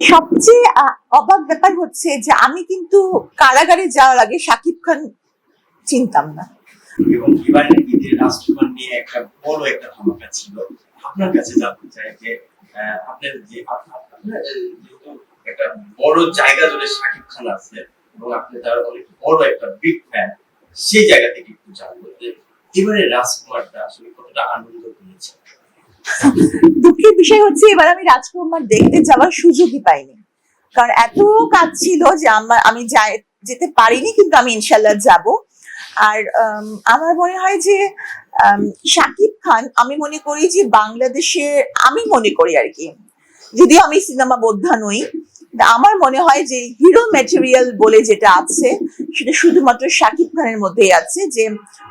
সবচেয়ে অবাক ব্যাপার হচ্ছে যে আমি কিন্তু কারাগারে যাওয়ার আগে শাকিব খান চিনতাম না। এবং এবারের ঈদের রাষ্ট্রগান নিয়ে একটা বড় একটা ছিল। আপনার কাছে জানতে চাই যে আপনার যে একটা বড় জায়গা জুড়ে শাকিব খান আছে এবং আপনি তার অনেক বড় একটা বিগ ফ্যান সেই জায়গা থেকে একটু জানব যে, এবারে রাজকুমারটা আসলে কতটা আনন্দ দুঃখের বিষয় হচ্ছে, এবার আমি রাজকুমার দেখতে যাওয়ার সুযোগই পাইনি। কারণ এত কাজ ছিল যে আমার আমি যেতে পারিনি, কিন্তু আমি ইনশাল্লাহ যাব। আর আমার মনে হয় যে শাকিব খান, আমি মনে করি যে বাংলাদেশের আমি মনে করি আর কি। যদিও আমি সিনেমা বোদ্ধা নই আমার মনে হয় যে হিরো ম্যাটেরিয়াল বলে যেটা আছে, সেটা শুধুমাত্র শাকিব খানের মধ্যেই আছে যে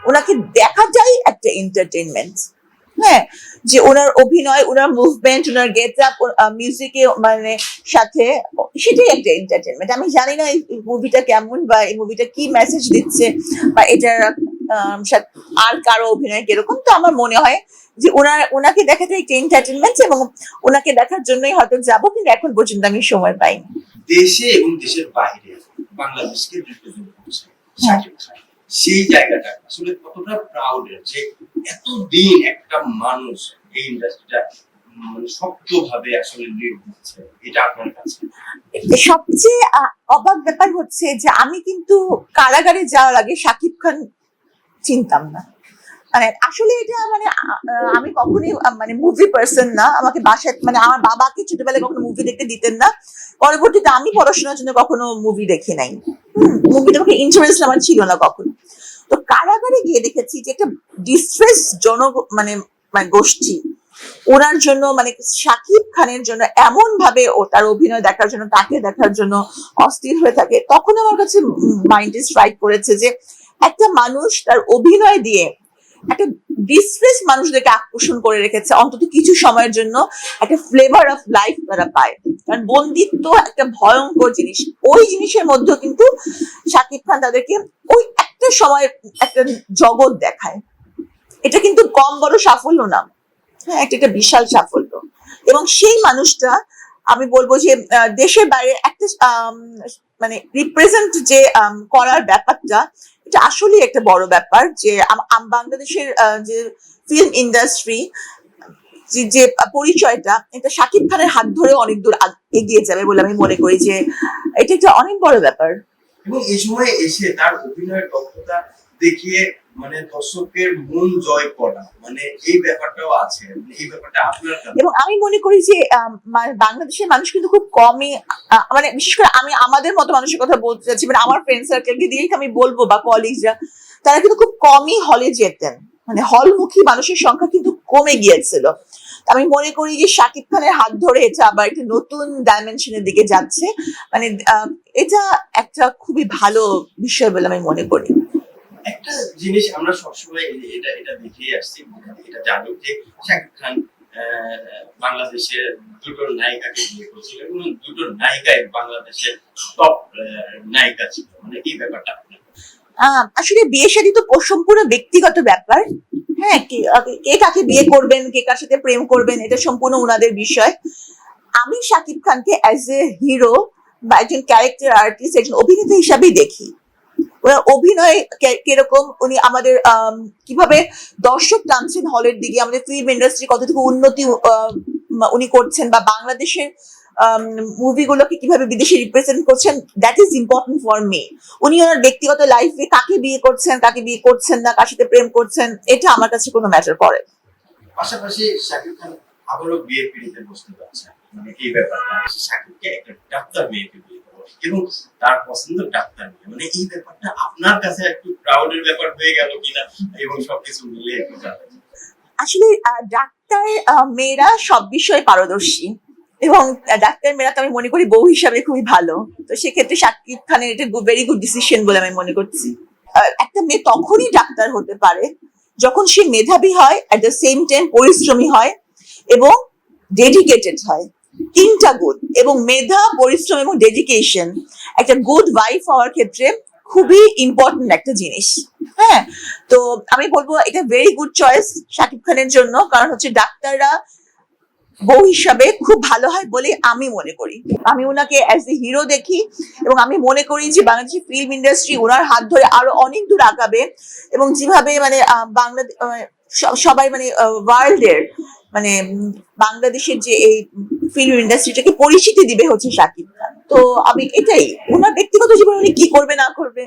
ওনাকে দেখাটাই একটা এন্টারটেনমেন্ট হ্যাঁ যে ওনার অভিনয় ওনার মুভমেন্ট ওনার গেট আপ মিউজিকে মানে সাথে সেটাই একটা এন্টারটেনমেন্ট আমি জানি না এই মুভিটা কেমন বা এই মুভিটা কি মেসেজ দিচ্ছে বা এটার আর কারও অভিনয় কীরকম। তো আমার মনে হয় যে ওনার ওনাকে দেখাটা একটা এন্টারটেনমেন্ট এবং ওনাকে দেখার জন্যই হয়তো যাব কিন্তু এখন পর্যন্ত আমি সময় পাইনি। দেশে এবং দেশের বাইরে বাংলাদেশকে রিপ্রেজেন্ট করছে খান। সেই জায়গাটা। আসলে কতটা প্রাউডের যে এতদিন একটা মানুষ এই ইন্ডাস্ট্রিটা মানে সবচেয়ে অবাক ব্যাপার হচ্ছে যে আমি কিন্তু কারাগারে যাওয়ার আগে শাকিব খান চিনতাম না। মানে আসলে এটা মানে আমি কখনোই মানে মুভি পার্সন না। আমাকে বাসায় মানে আমার বাবাকে ছোটবেলায় কখনো মুভি দেখতে দিতেন না। পরবর্তীতে আমি পড়াশোনার জন্য কখনো মুভি দেখি নাই। মুভিটা আমাকে ইন্টারেস্ট আমার ছিল না কখনো। তো কারাগারে গিয়ে দেখেছি যে একটা ডিস্ট্রেস জন মানে মানে গোষ্ঠী, ওনার জন্য মানে শাকিব খানের জন্য এমন ভাবে ও তার অভিনয় দেখার জন্য, তাকে দেখার জন্য অস্থির হয়ে থাকে। তখন আমার কাছে মাইন্ডে স্ট্রাইক করেছে যে একটা মানুষ তার অভিনয় দিয়ে একটা ডিস্ট্রেস মানুষদেরকে আকর্ষণ করে রেখেছে, অন্তত কিছু সময়ের জন্য একটা ফ্লেভার অফ লাইফ তারা পায়। কারণ বন্দিত্ব একটা ভয়ঙ্কর জিনিস। ওই জিনিসের মধ্যেও কিন্তু শাকিব খান তাদেরকে ওই একটা সময় একটা জগৎ দেখায়। এটা কিন্তু কম বড় সাফল্য না। হ্যাঁ এটা একটা বিশাল সাফল্য। এবং সেই মানুষটা, আমি বলব যে দেশের বাইরে একটা মানে রিপ্রেজেন্ট যে করার ব্যাপারটা, এটা আসলেই একটা বড় ব্যাপার যে বাংলাদেশের যে ফিল্ম ইন্ডাস্ট্রি যে পরিচয়টা, এটা শাকিব খানের হাত ধরে অনেক দূর এগিয়ে যাবে বলে আমি মনে করি যে, এটা একটা অনেক বড় ব্যাপার। এবং এই সময় এসে তার অভিনয়ের দক্ষতা দেখিয়ে মানে দর্শকের মন জয় করা মানে এই ব্যাপারটাও আছে মানে এই ব্যাপারটা আপনার এবং আমি মনে করি যে বাংলাদেশের মানুষ কিন্তু খুব কমই মানে বিশেষ করে আমি আমাদের মতো মানুষের কথা বলতে চাচ্ছি মানে আমার ফ্রেন্ড সার্কেলকে দিয়েই আমি বলব বা কলিগরা তারা কিন্তু খুব কমই হলে যেতেন। মানে হলমুখী মানুষের সংখ্যা কিন্তু কমে গিয়েছিল। আমি মনে করি যে শাকিব খানের হাত ধরে এটা আবার একটা নতুন ডাইমেনশনের দিকে যাচ্ছে। মানে এটা একটা খুবই ভালো বিষয় বলে আমি মনে করি। একটা জিনিস আমরা সবসময় এটা এটা দেখেই আসছি, এটা জানি যে শাকিব খান বাংলাদেশের দুটো নায়িকাকে বিয়ে করেছিল এবং দুটো নায়িকাই বাংলাদেশের টপ নায়িকা ছিল। মানে এই ব্যাপারটা আপনার? আসলে বিয়ে শাদী তো সম্পূর্ণ ব্যক্তিগত ব্যাপার। হ্যাঁ কে কাকে বিয়ে করবেন কে কার সাথে প্রেম করবেন এটা সম্পূর্ণ ওনাদের বিষয়। আমি শাকিব খানকে অ্যাজ এ হিরো বা একজন ক্যারেক্টার আর্টিস্ট একজন অভিনেতা হিসাবেই দেখি। ওনার অভিনয় কীরকম উনি আমাদের আম, কীভাবে দর্শক টানছেন হলের দিকে আমাদের ফিল্ম ইন্ডাস্ট্রি কতটুকু উন্নতি উনি করছেন বা বাংলাদেশের মুভিগুলোকে কীভাবে বিদেশে রিপ্রেজেন্ট করছেন that is important for me উনি ওনার ব্যক্তিগত লাইফে কাকে বিয়ে করছেন কাকে বিয়ে করছেন না কার সাথে প্রেম করছেন এটা আমার কাছে কোনো ম্যাটার করে। পাশাপাশি শাকিব খান আবারও বিয়ে পিড়িতে বসতে পারছে মানে এই ব্যাপারটা শাকিবকে একটা ডাক্তার মেয়েকে বিয়ে এবং তার পছন্দ ডাক্তার মেয়ে মানে এই ব্যাপারটা আপনার কাছে একটু প্রাউডের ব্যাপার হয়ে গেল কিনা এবং সবকিছু মিলে একটু আসলে ডাক্তার মেয়েরা সব বিষয়ে পারদর্শী। এবং ডাক্তার মেয়েরা তো আমি মনে করি বউ হিসাবে খুবই ভালো। তো সেক্ষেত্রে শাকিব খানের এটা ভেরি গুড ডিসিশন বলে আমি মনে করছি। একটা মেয়ে তখনই ডাক্তার হতে পারে যখন সে মেধাবী হয় অ্যাট দ্য সেম টাইম পরিশ্রমী হয় এবং ডেডিকেটেড হয়। তিনটা গুণ এবং মেধা, পরিশ্রম এবং ডেডিকেশন একটা গুড ওয়াইফ হওয়ার ক্ষেত্রে খুবই ইম্পর্টেন্ট একটা জিনিস। হ্যাঁ তো আমি বলব এটা ভেরি গুড চয়েস শাকিব খানের জন্য, কারণ হচ্ছে ডাক্তাররা বউ হিসাবে খুব ভালো হয় বলে আমি মনে করি। আমি ওনাকে অ্যাজ এ হিরো দেখি এবং আমি মনে করি যে বাংলাদেশের ফিল্ম ইন্ডাস্ট্রি ওনার হাত ধরে আরও অনেক দূর আগাবে এবং যেভাবে মানে বাংলাদেশ সবাই মানে ওয়ার্ল্ডের মানে বাংলাদেশের যে এই ফিল্ম ইন্ডাস্ট্রিটাকে পরিচিতি দিবে হচ্ছে শাকিব খান। তো আমি এটাই ওনার ব্যক্তিগত জীবনে উনি কি করবে না করবে